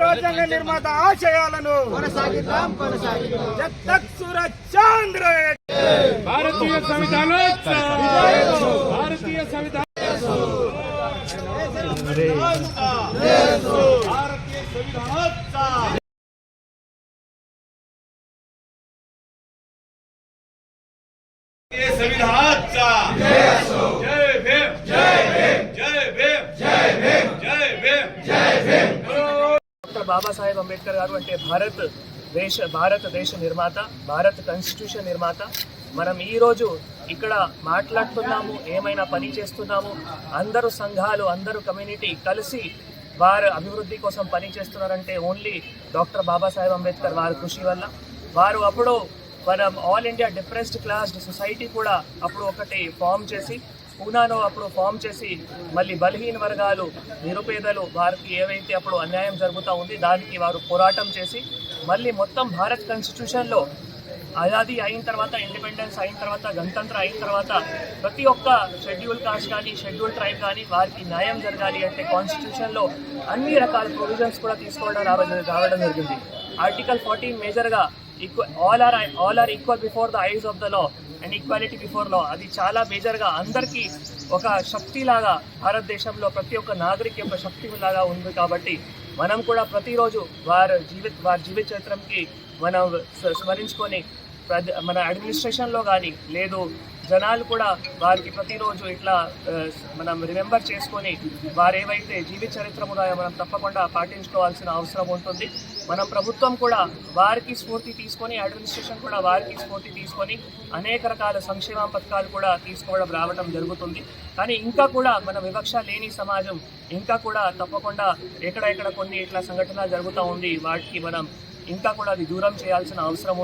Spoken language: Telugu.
రాజ్యాంగ నిర్మాత ఆశయాలను కొనసాగిద్దాం కొనసాగిద్దాం జబ్ తక్ సూరజ్ చాంద్ర భారతీయ సంవిధాన భారతీయ సంవిధాన. संविधानाचा जय भीम जय भीम जय भीम जय भीम जय भीम जय भीम డాక్టర్ బాబాసాహెబ్ అంబేద్కర్ గారు అంటే భారత్ దేశ భారతదేశ నిర్మాత భారత్ కాన్స్టిట్యూషన్ నిర్మాత మనం ఈరోజు ఇక్కడ మాట్లాడుతున్నాము ఏమైనా పని చేస్తున్నాము అందరూ సంఘాలు అందరూ కమ్యూనిటీ కలిసి వారు అభివృద్ధి కోసం పని చేస్తున్నారంటే ఓన్లీ డాక్టర్ బాబాసాహెబ్ అంబేద్కర్ వారి కృషి వల్ల వారు అప్పుడు మనం all India depressed class society కూడా అప్పుడు ఒకటి ఫామ్ చేసి పూనాను అప్పుడు ఫామ్ చేసి మళ్ళీ బలహీన వర్గాలు నిరుపేదలు వారికి ఏవైతే అప్పుడు అన్యాయం జరుగుతూ ఉంది దానికి వారు పోరాటం చేసి మళ్ళీ మొత్తం భారత్ కాన్స్టిట్యూషన్లో ఆజాదీ అయిన తర్వాత ఇండిపెండెన్స్ అయిన తర్వాత గణతంత్ర అయిన తర్వాత ప్రతి ఒక్క షెడ్యూల్ కాస్ట్ కానీ షెడ్యూల్ ట్రైబ్ కానీ వారికి న్యాయం జరగాలి అంటే కాన్స్టిట్యూషన్లో అన్ని రకాల ప్రొవిజన్స్ కూడా తీసుకోవడం రావడం రావడం జరిగింది. ఆర్టికల్ ఫార్టీన్ మేజర్గా equal are all are equal before the eyes of the law and equality before law అది చాలా మేజర్గా అందరికీ ఒక శక్తిలాగా భారతదేశంలో ప్రతి ఒక్క నాగరిక యొక్క శక్తి లాగా ఉంది కాబట్టి మనం కూడా ప్రతిరోజు వారి జీవిత వారి జీవిత చరిత్రంకి మనం స్మరించుకొని మన అడ్మినిస్ట్రేషన్లో కానీ లేదు జనాలు కూడా వారికి ప్రతిరోజు ఇట్లా మనం రిమెంబర్ చేసుకొని వారు ఏవైతే జీవిత చరిత్ర ఉన్నాయో మనం తప్పకుండా పాటించుకోవాల్సిన అవసరం ఉంటుంది. మనం ప్రభుత్వం కూడా వారికి స్ఫూర్తి తీసుకొని అడ్మినిస్ట్రేషన్ కూడా వారికి స్ఫూర్తి తీసుకొని అనేక రకాల సంక్షేమ పథకాలు కూడా తీసుకోవడం రావడం జరుగుతుంది. కానీ ఇంకా కూడా మన వివక్ష లేని సమాజం ఇంకా కూడా తప్పకుండా ఎక్కడ ఎక్కడ కొన్ని ఇట్లా సంఘటన జరుగుతూ ఉంది వాటికి మనం ఇంకా కూడా అది దూరం చేయాల్సిన అవసరం ఉంది.